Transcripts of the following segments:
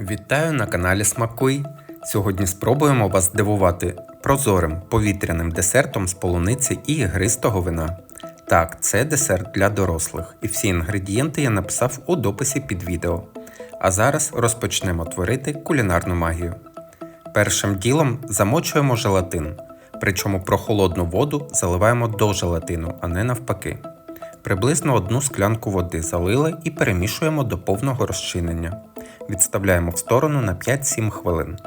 Вітаю на каналі Смакуй. Сьогодні спробуємо вас здивувати прозорим повітряним десертом з полуниці і ігристого вина. Так, це десерт для дорослих, і всі інгредієнти я написав у дописі під відео. А зараз розпочнемо творити кулінарну магію. Першим ділом замочуємо желатин, причому прохолодну воду заливаємо до желатину, а не навпаки. Приблизно одну склянку води залили і перемішуємо до повного розчинення. Відставляємо в сторону на 5-7 хвилин.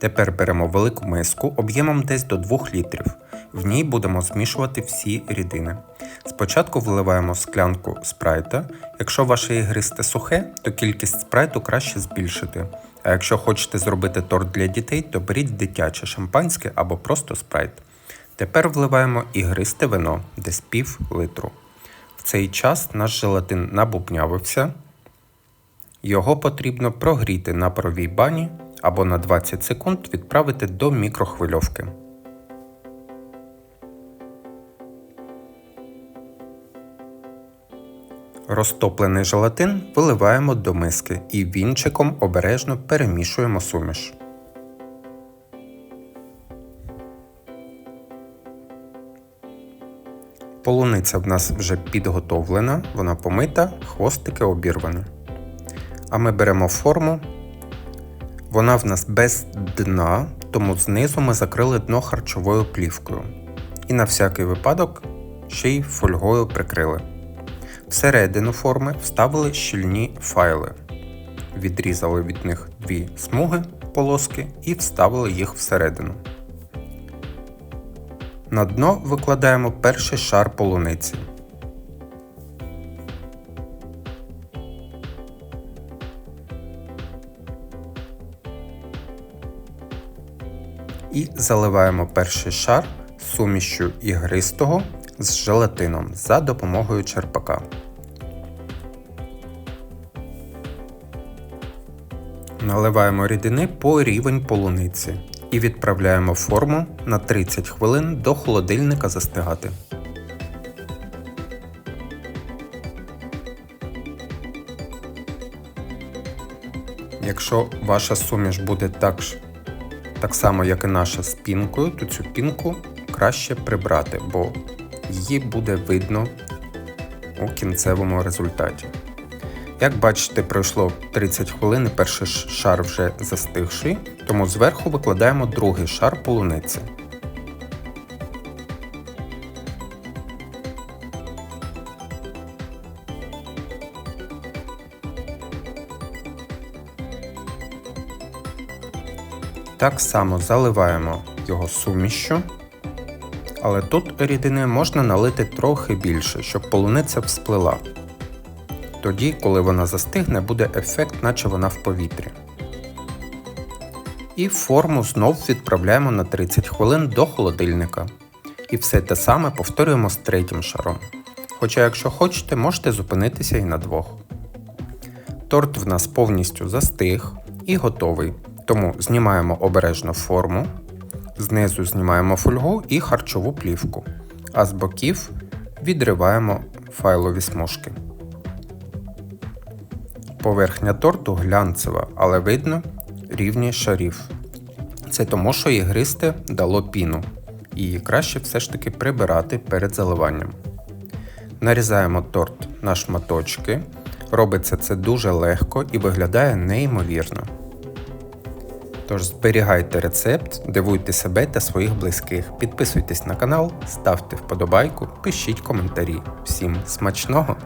Тепер беремо велику миску об'ємом десь до 2 літрів. В ній будемо змішувати всі рідини. Спочатку вливаємо склянку спрайта. Якщо ваше ігристе сухе, то кількість спрайту краще збільшити. А якщо хочете зробити торт для дітей, то беріть дитяче шампанське або просто спрайт. Тепер вливаємо ігристе вино десь пів литру. В цей час наш желатин набубнявився. Його потрібно прогріти на паровій бані або на 20 секунд відправити до мікрохвильовки. Розтоплений желатин виливаємо до миски і вінчиком обережно перемішуємо суміш. Полуниця в нас вже підготовлена, вона помита, хвостики обірвані. А ми беремо форму. Вона в нас без дна, тому знизу ми закрили дно харчовою плівкою. І на всякий випадок ще й фольгою прикрили. Всередину форми вставили щільні файли. Відрізали від них дві смуги полоски і вставили їх всередину. На дно викладаємо перший шар полуниці. І заливаємо перший шар сумішю ігристого з желатином за допомогою черпака. Наливаємо рідини по рівень полуниці і відправляємо форму на 30 хвилин до холодильника застигати. Якщо ваша суміш буде так, ж, так само, як і наша з пінкою, то цю пінку краще прибрати, бо її буде видно у кінцевому результаті. Як бачите, пройшло 30 хвилин і перший шар вже застигший, тому зверху викладаємо другий шар полуниці. Так само заливаємо його сумішю, але тут рідини можна налити трохи більше, щоб полуниця всплила. Тоді, коли вона застигне, буде ефект, наче вона в повітрі. І форму знов відправляємо на 30 хвилин до холодильника. І все те саме повторюємо з третім шаром. Хоча, якщо хочете, можете зупинитися і на двох. Торт в нас повністю застиг і готовий. Тому знімаємо обережно форму, знизу знімаємо фольгу і харчову плівку, а з боків відриваємо файлові смужки. Поверхня торту глянцева, але видно рівні шарів. Це тому, що ігристе дало піну, її краще все ж таки прибирати перед заливанням. Нарізаємо торт на шматочки. Робиться це дуже легко і виглядає неймовірно. Тож зберігайте рецепт, дивуйте себе та своїх близьких, підписуйтесь на канал, ставте вподобайку, пишіть коментарі. Всім смачного!